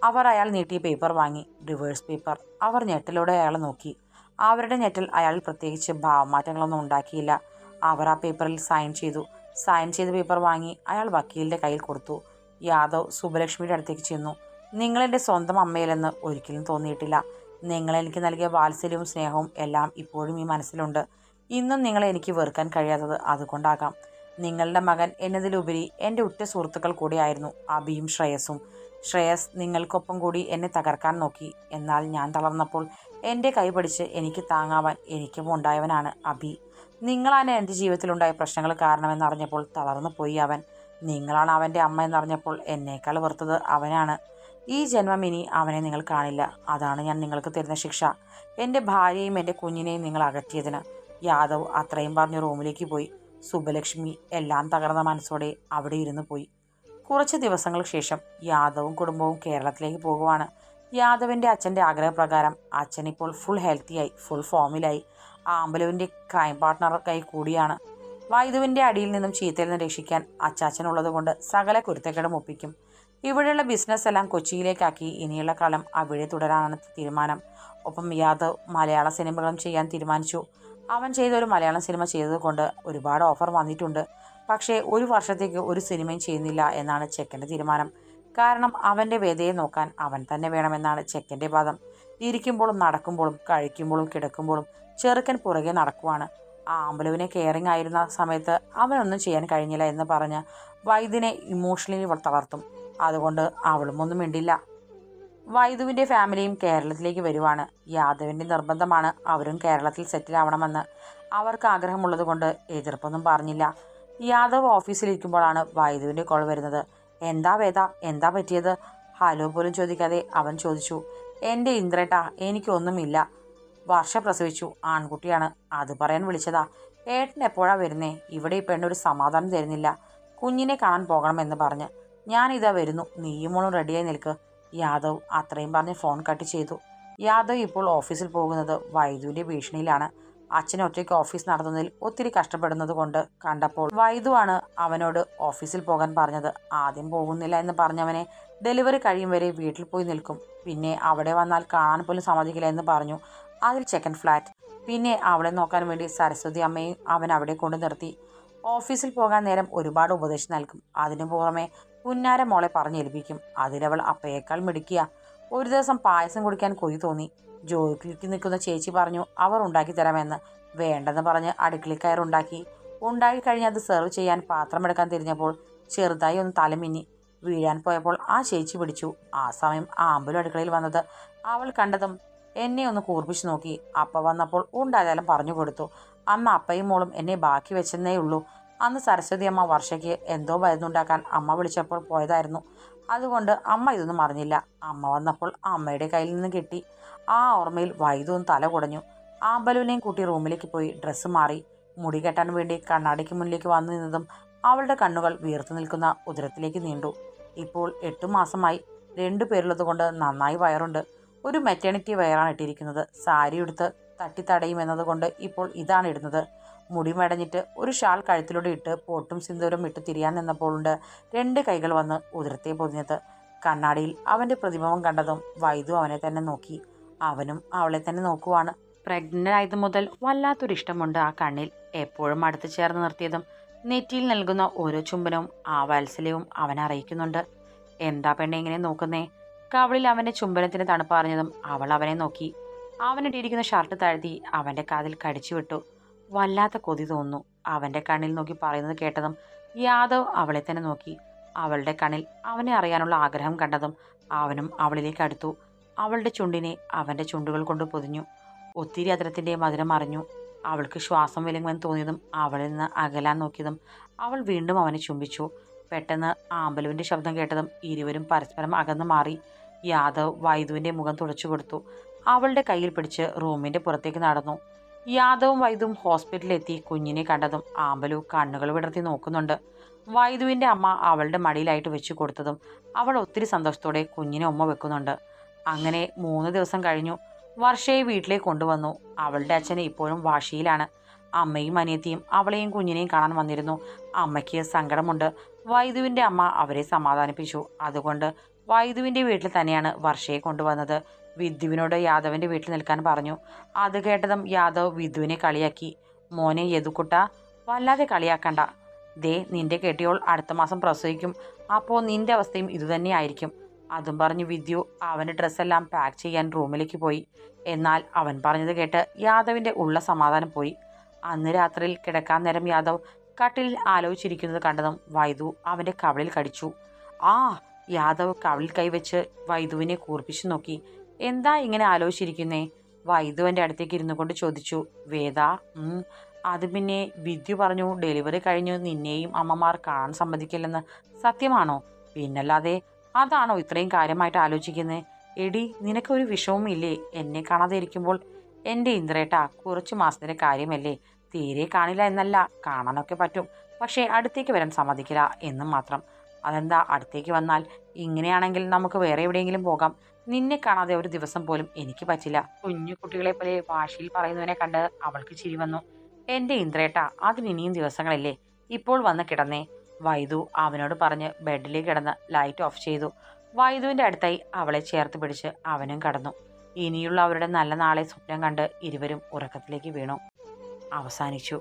A: അവർ അയാൾ നീട്ടിയ പേപ്പർ വാങ്ങി. Reverse paper. അവർ ഞെട്ടലോടെ അയാളെ നോക്കി. അവരുടെ ഞെട്ടൽ അയാൾ പ്രത്യേകിച്ച് ഭാവമാറ്റങ്ങളൊന്നും ഉണ്ടാക്കിയില്ല. അവർ ആ പേപ്പറിൽ സൈൻ ചെയ്തു. സൈൻ ചെയ്ത പേപ്പർ വാങ്ങി അയാൾ വക്കീലിന്റെ കയ്യിൽ കൊടുത്തു. യാദവ് സുബലക്ഷ്മിയുടെ അടുത്തേക്ക് ചെന്നു. നിങ്ങളെന്റെ സ്വന്തം അമ്മയിലെന്ന് ഒരിക്കലും തോന്നിയിട്ടില്ല. നിങ്ങൾ എനിക്ക് നൽകിയ വാത്സല്യവും സ്നേഹവും എല്ലാം ഇപ്പോഴും ഈ മനസ്സിലുണ്ട്. ഇന്നും നിങ്ങളെ എനിക്ക് വെറുക്കാൻ കഴിയാത്തത് അതുകൊണ്ടാകാം. നിങ്ങളുടെ മകൻ എന്നതിലുപരി എന്റെ ഉറ്റ സുഹൃത്തുക്കൾ കൂടിയായിരുന്നു അബിയും ശ്രേയസും. ശ്രേയസ് നിങ്ങൾക്കൊപ്പം കൂടി എന്നെ തകർക്കാൻ നോക്കി. എന്നാൽ ഞാൻ തളർന്നപ്പോൾ എന്റെ കൈ പിടിച്ച് എനിക്ക് താങ്ങാവാൻ എനിക്കും ഉണ്ടായവനാണ് അബി. നിങ്ങളാണ് എന്റെ ജീവിതത്തിലുണ്ടായ പ്രശ്നങ്ങൾ കാരണമെന്നറിഞ്ഞപ്പോൾ തളർന്നു പോയി അവൻ. നിങ്ങളാണ് അവന്റെ അമ്മ എന്നറിഞ്ഞപ്പോൾ എന്നേക്കാൾ വെറുത്തത് അവനാണ്. ഈ ജന്മം ഇനി അവനെ നിങ്ങൾ കാണില്ല. അതാണ് ഞാൻ നിങ്ങൾക്ക് തരുന്ന ശിക്ഷ. എന്റെ ഭാര്യയും എന്റെ കുഞ്ഞിനെയും നിങ്ങൾ അകറ്റിയതിന്. യാദവ് അത്രയും പറഞ്ഞ് റൂമിലേക്ക് പോയി. സുബലക്ഷ്മി എല്ലാം തകർന്ന മനസ്സോടെ അവിടെ ഇരുന്ന് പോയി. കുറച്ച് ദിവസങ്ങൾക്ക് ശേഷം യാദവും കുടുംബവും കേരളത്തിലേക്ക് പോകുവാണ്. യാദവിന്റെ അച്ഛന്റെ ആഗ്രഹപ്രകാരം അച്ഛൻ ഇപ്പോൾ ഫുൾ ഹെൽത്തിയായി ഫുൾ ഫോമിലായി ആമ്പലുവിന്റെ ക്രൈം പാർട്ട്ണർക്കായി കൂടിയാണ്. വൈദുവിന്റെ അടിയിൽ നിന്നും ചീത്തയിൽ നിന്ന് രക്ഷിക്കാൻ അച്ചാച്ചനുള്ളതുകൊണ്ട് സകല കുരുത്തക്കേടും ഒപ്പിക്കും. ഇവിടെയുള്ള ബിസിനസ് എല്ലാം കൊച്ചിയിലേക്കാക്കി. ഇനിയുള്ള കാലം അവിടെ തുടരാനാണ് തീരുമാനം. ഒപ്പം യാദവ് മലയാള സിനിമകളും ചെയ്യാൻ തീരുമാനിച്ചു. അവൻ ചെയ്ത ഒരു മലയാളം സിനിമ ചെയ്തതുകൊണ്ട് ഒരുപാട് ഓഫർ വന്നിട്ടുണ്ട്. പക്ഷേ ഒരു വർഷത്തേക്ക് ഒരു സിനിമയും ചെയ്യുന്നില്ല എന്നാണ് ചെക്കന്റെ തീരുമാനം. കാരണം അവന്റെ വേദയെ നോക്കാൻ അവൻ തന്നെ വേണമെന്നാണ് ചെക്കന്റെ വാദം. ഇരിക്കുമ്പോഴും നടക്കുമ്പോഴും കഴിക്കുമ്പോഴും കിടക്കുമ്പോഴും ചെറുക്കൻ പുറകെ നടക്കുവാണ്. ആ അമ്പലവിനെ കെയറിങ് ആയിരുന്ന സമയത്ത് അവനൊന്നും ചെയ്യാൻ കഴിഞ്ഞില്ല എന്ന് പറഞ്ഞ് വൈദ്യനെ ഇമോഷണലി തളർത്തും. അതുകൊണ്ട് അവളും ഒന്നും മിണ്ടില്ല. വൈദുവിന്റെ ഫാമിലിയും കേരളത്തിലേക്ക് വരുവാണ്. യാദവിന്റെ നിർബന്ധമാണ് അവരും കേരളത്തിൽ സെറ്റിൽ ആവണമെന്ന്. അവർക്ക് ആഗ്രഹമുള്ളത് കൊണ്ട് എതിർപ്പൊന്നും പറഞ്ഞില്ല. യാദവ് ഓഫീസിലിരിക്കുമ്പോഴാണ് വൈദുവിന്റെ കോൾ വരുന്നത്. എന്താ വേദ? എന്താ പറ്റിയത്? ഹലോ പോലും ചോദിക്കാതെ അവൻ ചോദിച്ചു. എന്റെ ഇന്ദ്രേട്ടാ എനിക്കൊന്നുമില്ല. വർഷ പ്രസവിച്ചു. ആൺകുട്ടിയാണ്. അത് പറയാൻ വിളിച്ചതാ. ഏട്ടൻ എപ്പോഴാ വരുന്നേ? ഇവിടെ ഈ പെണ്ണൊരു സമാധാനം തരുന്നില്ല. കുഞ്ഞിനെ കാണാൻ പോകണമെന്ന് പറഞ്ഞ്. ഞാനിതാ വരുന്നു. നീയും മോളും റെഡിയായി നിൽക്ക്. യാദവ് അത്രയും പറഞ്ഞ് ഫോൺ കട്ട് ചെയ്തു. യാദവ് ഇപ്പോൾ ഓഫീസിൽ പോകുന്നത് വൈദുവിന്റെ ഭീഷണിയിലാണ്. അച്ഛൻ ഒറ്റയ്ക്ക് ഓഫീസ് നടത്തുന്നതിൽ ഒത്തിരി കഷ്ടപ്പെടുന്നത് കൊണ്ട് കണ്ടപ്പോൾ വൈദുവാണ് അവനോട് ഓഫീസിൽ പോകാൻ പറഞ്ഞത്. ആദ്യം പോകുന്നില്ല എന്ന് പറഞ്ഞവനെ ഡെലിവറി കഴിയും വരെ വീട്ടിൽ പോയി നിൽക്കും. പിന്നെ അവിടെ വന്നാൽ കാണാൻ പോലും സമ്മതിക്കില്ല എന്ന് പറഞ്ഞു. അതിൽ ചെക്കൻ ഫ്ലാറ്റ് പിന്നെ അവളെ നോക്കാൻ വേണ്ടി സരസ്വതി അമ്മയും അവൻ അവിടെ കൊണ്ടു നിർത്തി. ഓഫീസിൽ പോകാൻ നേരം ഒരുപാട് ഉപദേശം നൽകും. അതിനു പുറമെ പുന്നാര മോളെ പറഞ്ഞേൽപ്പിക്കും. അതിലവൾ അപ്പയേക്കാൾ മിടുക്കിയ. ഒരു ദിവസം പായസം കുടിക്കാൻ കൊതി തോന്നി. ജോലിക്ക് നിൽക്കുന്ന ചേച്ചി പറഞ്ഞു അവർ ഉണ്ടാക്കി തരാമെന്ന്. വേണ്ടെന്ന് പറഞ്ഞ് അടുക്കളയിൽ കയറുണ്ടാക്കി. ഉണ്ടാക്കി കഴിഞ്ഞ് അത് സെർവ് ചെയ്യാൻ പാത്രമെടുക്കാൻ തിരിഞ്ഞപ്പോൾ ചെറുതായി ഒന്ന് തലമിന്നി വീഴാൻ പോയപ്പോൾ ആ ചേച്ചി പിടിച്ചു. ആ സമയം ആമ്പലും അടുക്കളയിൽ വന്നത്. അവൾ കണ്ടതും എന്നെ ഒന്ന് കൂർപ്പിച്ച് നോക്കി. അപ്പ വന്നപ്പോൾ ഉണ്ടായാലും പറഞ്ഞു കൊടുത്തു. അമ്മ അപ്പയും മോളും എന്നെ ബാക്കി വെച്ചെന്നേ ഉള്ളൂ അന്ന് സരസ്വതി അമ്മ വർഷയ്ക്ക് എന്തോ മരുന്നുണ്ടാക്കാൻ അമ്മ വിളിച്ചപ്പോൾ പോയതായിരുന്നു. അതുകൊണ്ട് അമ്മ ഇതൊന്നും അറിഞ്ഞില്ല. അമ്മ വന്നപ്പോൾ അമ്മയുടെ കയ്യിൽ നിന്ന് കിട്ടി. ആ ഓർമ്മയിൽ വൈദ്യുവും തല കുടഞ്ഞു. ആമ്പലുവിനെയും കൂട്ടി റൂമിലേക്ക് പോയി ഡ്രസ്സ് മാറി. മുടി കെട്ടാൻ വേണ്ടി കണ്ണാടിക്ക് മുന്നിലേക്ക് വന്നു നിന്നതും അവളുടെ കണ്ണുകൾ വീർത്തു നിൽക്കുന്ന ഉദരത്തിലേക്ക് നീണ്ടു. ഇപ്പോൾ എട്ടു മാസമായി രണ്ടു പേരുള്ളതുകൊണ്ട് നന്നായി വയറുണ്ട്. ഒരു മെറ്റേണിറ്റി വയറാണ് ഇട്ടിരിക്കുന്നത്. സാരി എടുത്ത് തട്ടിത്തടയും എന്നതുകൊണ്ട് ഇപ്പോൾ ഇതാണ് ഇടുന്നത്. മുടി മെടഞ്ഞിട്ട് ഒരു ഷാൾ കഴുത്തിലൂടെ ഇട്ട് പൊട്ടും സിന്ദൂരം ഇട്ട് തിരിയാൻ നിന്നപ്പോഴുണ്ട് രണ്ട് കൈകൾ വന്ന് ഉദരത്തെ പൊതിഞ്ഞത്. കണ്ണാടിയിൽ അവന്റെ പ്രതിബിംബം കണ്ടതും വൈദു അവനെ തന്നെ നോക്കി. അവനും അവളെ തന്നെ നോക്കുവാണ്. പ്രഗ്നന്റ് ആയത് മുതൽ വല്ലാത്തൊരു ഇഷ്ടമുണ്ട് ആ കണ്ണിൽ. എപ്പോഴും അടുത്ത് ചേർന്ന് നിർത്തിയതും നെറ്റിയിൽ നൽകുന്ന ഓരോ ചുംബനവും ആ വാത്സല്യവും അവനെ അറിയിക്കുന്നുണ്ട്. എന്താ പെണ്ണെ ഇങ്ങനെ നോക്കുന്നേ? കവളിൽ അവന്റെ ചുംബനത്തിന് തണുപ്പ് അറിഞ്ഞതും അവൾ അവനെ നോക്കി. അവനിട്ടിരിക്കുന്ന ഷർട്ട് താഴ്ത്തി അവന്റെ കാതിൽ കടിച്ചു വിട്ടു. വല്ലാത്ത കൊതി തോന്നുന്നു. അവന്റെ കണ്ണിൽ നോക്കി പറയുന്നത് കേട്ടതും യാദവ് അവളെ തന്നെ നോക്കി. അവളുടെ കണ്ണിൽ അവനെ അറിയാനുള്ള ആഗ്രഹം കണ്ടതും അവനും അവളിലേക്ക് അടുത്തു. അവളുടെ ചുണ്ടിനെ അവന്റെ ചുണ്ടുകൾ കൊണ്ട് പൊതിഞ്ഞു. ഒത്തിരി അതിരത്തിന്റെ മധുരം അറിഞ്ഞു. അവൾക്ക് ശ്വാസം വിലങ്ങുമെന്ന് തോന്നിയതും അവളിൽ നിന്ന് അകലാൻ നോക്കിയതും അവൾ വീണ്ടും അവനെ ചുംബിച്ചു. പെട്ടെന്ന് ആമ്പലുവിന്റെ ശബ്ദം കേട്ടതും ഇരുവരും പരസ്പരം അകന്നു മാറി. യാദവ് വൈദുവിന്റെ മുഖം തുടച്ചു കൊടുത്തു. അവളുടെ കയ്യിൽ പിടിച്ച് റൂമിന്റെ പുറത്തേക്ക് നടന്നു. യാദവും വൈദും ഹോസ്പിറ്റലിലെത്തി കുഞ്ഞിനെ കണ്ടതും ആമ്പലു കണ്ണുകൾ വിടർത്തി നോക്കുന്നുണ്ട്. വൈദുവിന്റെ അമ്മ അവളുടെ മടിയിലായിട്ട് വെച്ചു കൊടുത്തതും അവൾ ഒത്തിരി സന്തോഷത്തോടെ കുഞ്ഞിനെ ഉമ്മ വെക്കുന്നുണ്ട്. അങ്ങനെ മൂന്ന് ദിവസം കഴിഞ്ഞു. വർഷയെ വീട്ടിലേക്ക് കൊണ്ടുവന്നു. അവളുടെ അച്ഛനെ ഇപ്പോഴും വാശിയിലാണ്. അമ്മയും അനിയത്തിയും അവളെയും കുഞ്ഞിനെയും കാണാൻ വന്നിരുന്നു. അമ്മയ്ക്ക് സങ്കടമുണ്ട്. വൈദുവിന്റെ അമ്മ അവരെ സമാധാനിപ്പിച്ചു. അതുകൊണ്ട് വൈദുവിന്റെ വീട്ടിൽ തന്നെയാണ് വർഷയെ കൊണ്ടുവന്നത്. വിദ്യുവിനോട് യാദവിന്റെ വീട്ടിൽ നിൽക്കാൻ പറഞ്ഞു. അത് കേട്ടതും യാദവ് വിധുവിനെ കളിയാക്കി. മോനെ യദുക്കുട്ട വല്ലാതെ കളിയാക്കണ്ട. ദേ നിന്റെ കെട്ടിയോൾ അടുത്ത മാസം പ്രസവിക്കും. അപ്പോൾ നിന്റെ അവസ്ഥയും ഇതുതന്നെയായിരിക്കും അതും പറഞ്ഞ് വിദ്യു അവന്റെ ഡ്രസ്സെല്ലാം പാക്ക് ചെയ്യാൻ റൂമിലേക്ക് പോയി. എന്നാൽ അവൻ പറഞ്ഞത് കേട്ട് യാദവിന്റെ ഉള്ള സമാധാനം പോയി. അന്ന് രാത്രിയിൽ കിടക്കാൻ നേരം യാദവ് കട്ടിലിൽ ആലോചിച്ചിരിക്കുന്നത് കണ്ടതും വൈദു അവന്റെ കവളിൽ കടിച്ചു. ആ! യാദവ് കവളിൽ കൈവച്ച് വൈദുവിനെ കൂർപ്പിച്ചു നോക്കി. എന്താ ഇങ്ങനെ ആലോചിച്ചിരിക്കുന്നേ? വൈദുവിന്റെ അടുത്തേക്ക് ഇരുന്നു കൊണ്ട് ചോദിച്ചു വേദ അത് പിന്നെ വിദ്യു പറഞ്ഞു ഡെലിവറി കഴിഞ്ഞു നിന്നെയും അമ്മമാർ കാണാൻ സമ്മതിക്കില്ലെന്ന് സത്യമാണോ? പിന്നല്ലാതെ അതാണോ ഇത്രയും കാര്യമായിട്ട് ആലോചിക്കുന്നത് എടി നിനക്കൊരു വിഷമവും ഇല്ലേ? എന്നെ കാണാതെ ഇരിക്കുമ്പോൾ എന്റെ ഇന്ദ്രേട്ട കുറച്ച് മാസത്തിന്റെ കാര്യമല്ലേ? തീരെ കാണില്ല എന്നല്ല കാണാനൊക്കെ പറ്റും. പക്ഷേ അടുത്തേക്ക് വരാൻ സമ്മതിക്കില്ല എന്നും മാത്രം. അതെന്താ അടുത്തേക്ക് വന്നാൽ ഇങ്ങനെയാണെങ്കിൽ നമുക്ക് വേറെ എവിടെയെങ്കിലും പോകാം. നിന്നെ കാണാതെ ഒരു ദിവസം പോലും എനിക്ക് പറ്റില്ല. കുഞ്ഞു കുട്ടികളെ പോലെ വാശിയിൽ പറയുന്നവനെ കണ്ട് അവൾക്ക് ചിരി വന്നു. എന്റെ ഇന്ദ്രേട്ട അതിന് ഇനിയും ദിവസങ്ങളല്ലേ? ഇപ്പോൾ വന്ന് കിടന്നേ. വൈദു അവനോട് പറഞ്ഞ് ബെഡിലേക്ക് കിടന്ന് ലൈറ്റ് ഓഫ് ചെയ്തു. വൈദുവിന്റെ അടുത്തായി അവളെ ചേർത്ത് പിടിച്ച് അവനും കടന്നു. ഇനിയുള്ള അവരുടെ നല്ല നാളെ സ്വപ്നം കണ്ട് ഇരുവരും ഉറക്കത്തിലേക്ക് വീണു. അവസാനിച്ചു.